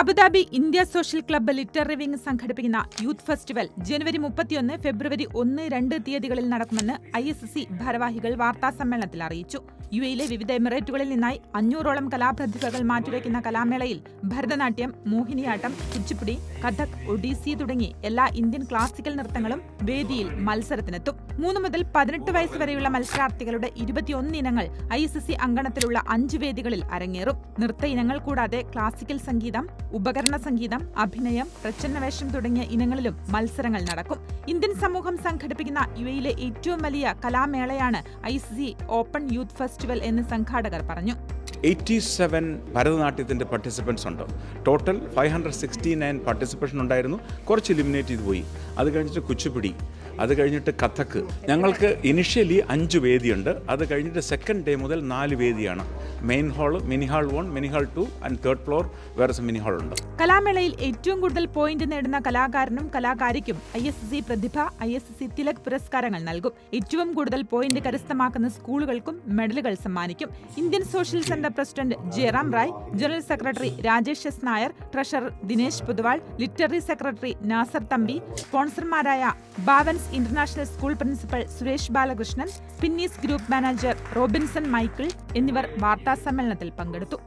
Abu Dhabi India social club literary wing സംഘടിപ്പിക്കുന്ന youth festival ജനുവരി മുപ്പത്തിയൊന്ന് ഫെബ്രുവരി ഒന്ന് രണ്ട് തീയതികളിൽ നടക്കുമെന്ന് ഐ എസ് സി ഭാരവാഹികൾ വാർത്താസമ്മേളനത്തിൽ അറിയിച്ചു. യു എയിലെ വിവിധ എമിറേറ്റുകളിൽ നിന്നായി അഞ്ഞൂറോളം കലാപ്രതിഭകൾ മാറ്റുരയ്ക്കുന്ന കലാമേളയിൽ ഭരതനാട്യം മോഹിനിയാട്ടം കുച്ചിപ്പുടി കഥക് ഒഡീസി തുടങ്ങി എല്ലാ ഇന്ത്യൻ ക്ലാസിക്കൽ നൃത്തങ്ങളും വേദിയിൽ മത്സരത്തിനെത്തും. മൂന്ന് മുതൽ പതിനെട്ട് വയസ്സ് വരെയുള്ള മത്സരാർത്ഥികളുടെ ഇരുപത്തിയൊന്ന് ഇനങ്ങൾ ഐ എസ് സി അങ്കണത്തിലുള്ള അഞ്ച് വേദികളിൽ അരങ്ങേറും. നൃത്ത ഇനങ്ങൾ കൂടാതെ ക്ലാസിക്കൽ സംഗീതം ഉപകരണ സംഗീതം അഭിനയം പ്രച്ഛന്നവേഷം തുടങ്ങിയ ഇനങ്ങളിലും മത്സരങ്ങൾ നടക്കും. ഇന്ത്യൻ സമൂഹം സംഘടിപ്പിക്കുന്ന യു എയിലെ ഏറ്റവും വലിയ കലാമേളയാണ് I C open youth festival എന്ന് സംഘാടകർ പറഞ്ഞു. എയ്റ്റി സെവൻ ഭരതനാട്യത്തിന്റെ പാർട്ടിസിപ്പൻസ് ഉണ്ട്. Total five hundred sixty nine participation ഉണ്ടായിരുന്നു. കുറച്ച് എലിമിനേറ്റ് ചെയ്ത് പോയി. അത് കഴിഞ്ഞിട്ട് കുച്ചിപ്പിടി. അത് കഴിഞ്ഞിട്ട് കഥക്ക് ഞങ്ങൾക്ക് ഇനിഷ്യലി അഞ്ച് വേദിയുണ്ട്. അത് കഴിഞ്ഞിട്ട് സെക്കൻഡ് ഡേ മുതൽ നാല് വേദിയാണ്. Main hall mini hall one mini hall two and third floor വേറെ മിനി ഹാൾ ഉണ്ട്. കലാമേളയിൽ ഏറ്റവും കൂടുതൽ പോയിന്റ് നേടുന്ന കലാകാരനും കലാകാരിക്കും I S C Prathibha I S C Tilak പുരസ്കാരങ്ങൾ നൽകും. ഏറ്റവും കൂടുതൽ പോയിന്റ് കരസ്ഥമാക്കുന്ന സ്കൂളുകൾക്കും മെഡലുകൾ സമ്മാനിക്കും. Indian social centre president Jayaram Rai general secretary Rajesh S Nair treasurer Dinesh Puthuval literary secretary Nasser Thampi സ്പോൺസർമാരായ Bhavans international school principal Suresh Balakrishnan Spinneys group manager Robinson Michael എന്നിവർ വാർത്താസമ്മേളനത്തിൽ പങ്കെടുത്തു.